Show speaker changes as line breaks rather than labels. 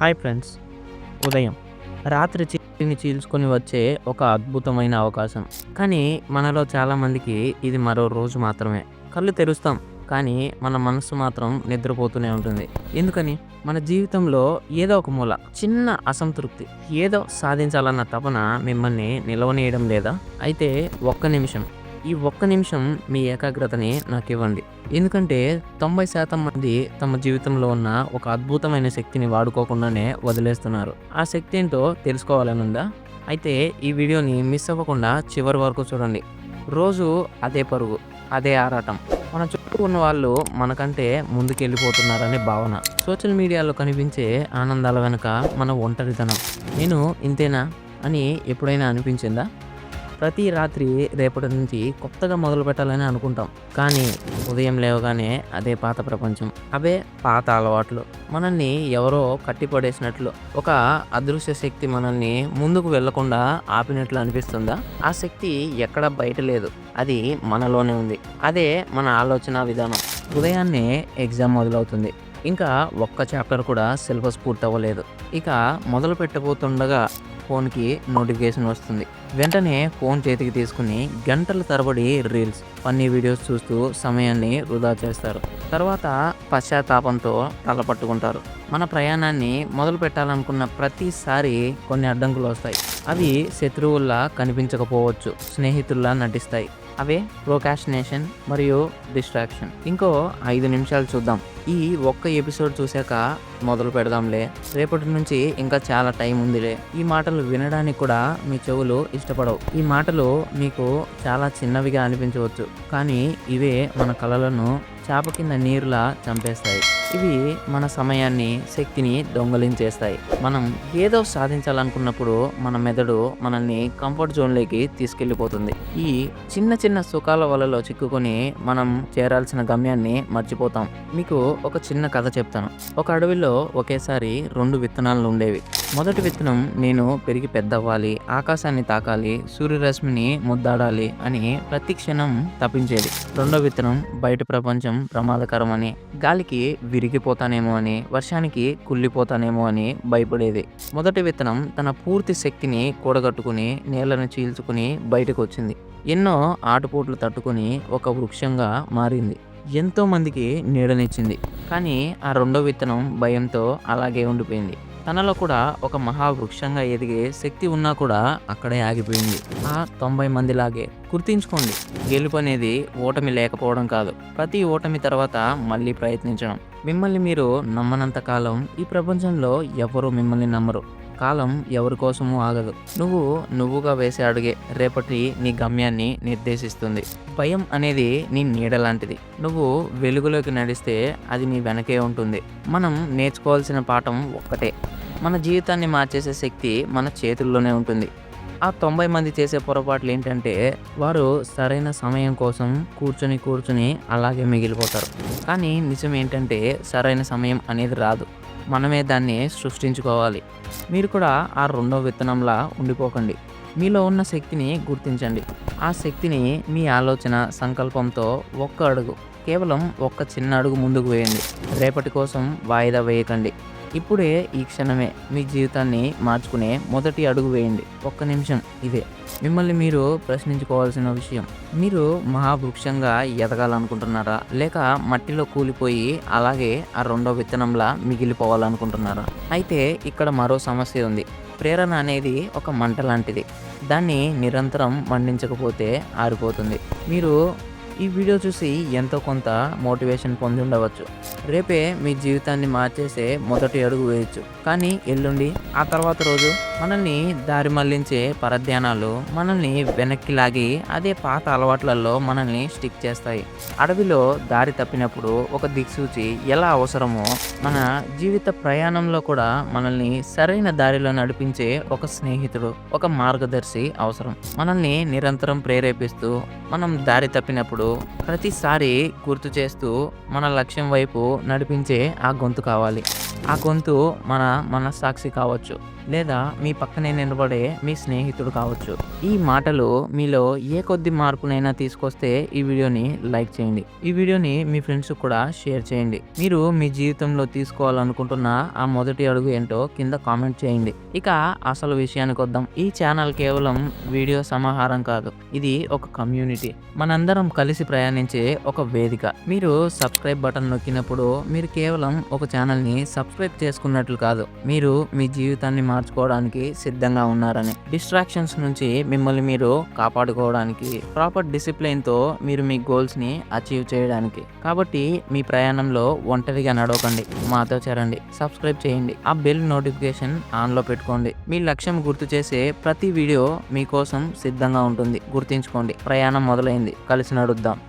Hi friends ఉదయం. రాత్రి చీకటిని చీల్చుకొని వచ్చే ఒక అద్భుతమైన అవకాశం. కానీ మనలో చాలామందికి ఇది మరో రోజు మాత్రమే. కళ్ళు తెరుస్తాం కానీ మన మనసు మాత్రం నిద్రపోతూనే ఉంటుంది. ఎందుకని? మన జీవితంలో ఏదో ఒక మూల చిన్న అసంతృప్తి ఏదో సాధించాలన్న తపన మిమ్మల్ని నిలవనీయడం లేదా? అయితే ఒక్క నిమిషం. ఈ ఒక్క నిమిషం మీ ఏకాగ్రతని నాకు ఇవ్వండి. ఎందుకంటే తొంభై శాతం మంది తమ జీవితంలో ఉన్న ఒక అద్భుతమైన శక్తిని వాడుకోకుండానే వదిలేస్తున్నారు. ఆ శక్తి ఏంటో తెలుసుకోవాలని ఉందా అయితే ఈ వీడియోని మిస్ అవ్వకుండా చివరి వరకు చూడండి. రోజు అదే పరుగు అదే ఆరాటం. మన చుట్టూ ఉన్న వాళ్ళు మనకంటే ముందుకెళ్ళిపోతున్నారనే భావన. సోషల్ మీడియాలో కనిపించే ఆనందాల వెనుక మన ఒంటరితనం. నేను ఇంతేనా? అని ఎప్పుడైనా అనిపించిందా? ప్రతి రాత్రి రేపటి నుంచి కొత్తగా మొదలు పెట్టాలని అనుకుంటాం. కానీ ఉదయం లేవగానే అదే పాత ప్రపంచం. అవే పాత అలవాట్లు. మనల్ని ఎవరో కట్టిపడేసినట్లు. ఒక అదృశ్య శక్తి మనల్ని ముందుకు వెళ్ళకుండా ఆపినట్లు అనిపిస్తుందా? ఆ శక్తి ఎక్కడ బయట లేదు. అది మనలోనే ఉంది. అదే మన ఆలోచన విధానం. ఉదయాన్నే ఎగ్జామ్ మొదలవుతుంది. ఇంకా ఒక్క చాప్టర్ కూడా సిలబస్ పూర్తవ్వలేదు. ఇక మొదలు పెట్టబోతుండగా ఫోన్కి నోటిఫికేషన్ వస్తుంది. వెంటనే ఫోన్ చేతికి తీసుకుని గంటల తరబడి రీల్స్ ఫన్నీ వీడియోస్ చూస్తూ సమయాన్ని వృధా చేస్తారు. తర్వాత పశ్చాత్తాపంతో తలపట్టుకుంటారు మన ప్రయాణాన్ని మొదలు పెట్టాలనుకున్న ప్రతిసారి కొన్ని అడ్డంకులు వస్తాయి. అవి శత్రువుల్లా కనిపించకపోవచ్చు స్నేహితుల్లా నటిస్తాయి. అవే ప్రోకాస్టినేషన్ మరియు డిస్ట్రాక్షన్. ఇంకో ఐదు నిమిషాలు చూద్దాం. ఈ ఒక్క ఎపిసోడ్ చూశాక మొదలు పెడదాంలే. రేపటి నుంచి ఇంకా చాలా టైం ఉందిలే. ఈ మాటలు వినడానికి కూడా మీ చెవులు ఇష్టపడవు. ఈ మాటలు మీకు చాలా చిన్నవిగా అనిపించవచ్చు. కానీ ఇవే మన కళలను చేప కింద నీరులా చంపేస్తాయి. ఇవి మన సమయాన్ని శక్తిని దొంగలించేస్తాయి. మనం ఏదో సాధించాలనుకున్నప్పుడు మన మెదడు మనల్ని కంఫర్ట్ జోన్లోకి తీసుకెళ్ళిపోతుంది. ఈ చిన్న చిన్న సుఖాల వలలో చిక్కుకొని మనం చేరాల్సిన గమ్యాన్ని మర్చిపోతాం. మీకు ఒక చిన్న కథ చెప్తాను. ఒక అడవిలో ఒకేసారి రెండు విత్తనాలు ఉండేవి. మొదటి విత్తనం నేను పెరిగి పెద్దవ్వాలి ఆకాశాన్ని తాకాలి సూర్యరశ్మిని ముద్దాడాలి అని ప్రతి క్షణం తప్పించేది. రెండో విత్తనం బయట ప్రపంచం ప్రమాదకరమని గాలికి విరిగిపోతానేమో అని వర్షానికి కుళ్ళిపోతానేమో అని భయపడేది. మొదటి విత్తనం తన పూర్తి శక్తిని కూడగట్టుకుని నేలను చీల్చుకుని బయటకు వచ్చింది ఎన్నో ఆటపోట్లు తట్టుకుని ఒక వృక్షంగా మారింది. ఎంతో మందికి నీడనిచ్చింది. కానీ ఆ రెండో విత్తనం భయంతో అలాగే ఉండిపోయింది. తనలో కూడా ఒక మహావృక్షంగా ఎదిగే శక్తి ఉన్నా కూడా అక్కడే ఆగిపోయింది. ఆ తొంభై మందిలాగే. గుర్తించుకోండి గెలుపు అనేది ఓటమి లేకపోవడం కాదు. ప్రతి ఓటమి తర్వాత మళ్ళీ ప్రయత్నించడం. మిమ్మల్ని మీరు నమ్మనంత కాలం ఈ ప్రపంచంలో ఎవరూ మిమ్మల్ని నమ్మరు. కాలం ఎవరి కోసమూ ఆగదు. నువ్వు నువ్వుగా వేసే అడుగే రేపటి నీ గమ్యాన్ని నిర్దేశిస్తుంది. భయం అనేది నీ నీడ లాంటిది నువ్వు వెలుగులోకి నడిస్తే అది నీ వెనకే ఉంటుంది. మనం నేర్చుకోవాల్సిన పాఠం ఒక్కటే. మన జీవితాన్ని మార్చేసే శక్తి మన చేతుల్లోనే ఉంటుంది. ఆ తొంభై మంది చేసే పొరపాట్లు ఏంటంటే వారు సరైన సమయం కోసం కూర్చొని కూర్చొని అలాగే మిగిలిపోతారు. కానీ నిజం ఏంటంటే సరైన సమయం అనేది రాదు. మనమే దాన్ని సృష్టించుకోవాలి. మీరు కూడా ఆ రెండో విత్తనంలా ఉండిపోకండి. మీలో ఉన్న శక్తిని గుర్తించండి. ఆ శక్తిని మీ ఆలోచన సంకల్పంతో ఒక్క అడుగు కేవలం ఒక్క చిన్న అడుగు ముందుకు వేయండి. రేపటి కోసం వాయిదా వేయకండి. ఇప్పుడే ఈ క్షణమే మీ జీవితాన్ని మార్చుకునే మొదటి అడుగు వేయండి. ఒక్క నిమిషం ఇదే. మిమ్మల్ని మీరు ప్రశ్నించుకోవాల్సిన విషయం. మీరు మహావృక్షంగా ఎదగాలనుకుంటున్నారా? లేక మట్టిలో కూలిపోయి అలాగే ఆ రెండో విత్తనంలా మిగిలిపోవాలనుకుంటున్నారా? అయితే ఇక్కడ మరో సమస్య ఉంది. ప్రేరణ అనేది ఒక మంట లాంటిది. దాన్ని నిరంతరం మండించకపోతే ఆరిపోతుంది. మీరు ఈ వీడియో చూసి ఎంతో కొంత మోటివేషన్ పొంది ఉండవచ్చు. రేపే మీ జీవితాన్ని మార్చేసే మొదటి అడుగు వేయచ్చు. కానీ ఎల్లుండి ఆ తర్వాత రోజు మనల్ని దారి మళ్ళించే పరధ్యానాలు మనల్ని వెనక్కి లాగి అదే పాత అలవాట్లలో మనల్ని స్టిక్ చేస్తాయి. అడవిలో దారి తప్పినప్పుడు ఒక దిక్సూచి ఎలా అవసరమో మన జీవిత ప్రయాణంలో కూడా మనల్ని సరైన దారిలో నడిపించే ఒక స్నేహితుడు ఒక మార్గదర్శి అవసరం. మనల్ని నిరంతరం ప్రేరేపిస్తూ మనం దారి తప్పినప్పుడు ప్రతిసారి గుర్తు చేస్తూ మన లక్ష్యం వైపు నడిపించే ఆ గొంతు కావాలి. ఆ గొంతు మన మనస్సాక్షి కావచ్చు. లేదా మీ పక్కనే నిలబడే మీ స్నేహితుడు కావచ్చు. ఈ మాటలు మీలో ఏ కొద్ది మార్పునైనా తీసుకొస్తే ఈ వీడియోని లైక్ చేయండి. ఈ వీడియోని మీ ఫ్రెండ్స్ కూడా షేర్ చేయండి. మీరు మీ జీవితంలో తీసుకోవాలనుకుంటున్న ఆ మొదటి అడుగు ఏంటో కింద కామెంట్ చేయండి. ఇక అసలు విషయానికి వద్దాం. ఈ ఛానల్ కేవలం వీడియో సమాహారం కాదు. ఇది ఒక కమ్యూనిటీ. మనందరం కలిసి ప్రయాణించే ఒక వేదిక. మీరు సబ్స్క్రైబ్ బటన్ నొక్కినప్పుడు మీరు కేవలం ఒక ఛానల్ని సబ్స్క్రైబ్ చేసుకున్నట్లు కాదు. మీరు మీ జీవితాన్ని మార్చుకోవడానికి సిద్ధంగా ఉన్నారని. డిస్ట్రాక్షన్స్ నుంచి మిమ్మల్ని మీరు కాపాడుకోవడానికి ప్రాపర్ డిసిప్లిన్తో మీరు మీ గోల్స్ని అచీవ్ చేయడానికి. కాబట్టి మీ ప్రయాణంలో ఒంటరిగా నడవకండి. మాతో చేరండి. సబ్స్క్రైబ్ చేయండి. ఆ బెల్ నోటిఫికేషన్ ఆన్లో పెట్టుకోండి. మీ లక్ష్యం గుర్తు చేసే ప్రతి వీడియో మీకోసం సిద్ధంగా ఉంటుంది. గుర్తుంచుకోండి. ప్రయాణం మొదలైంది. కలిసి నడుద్దాం.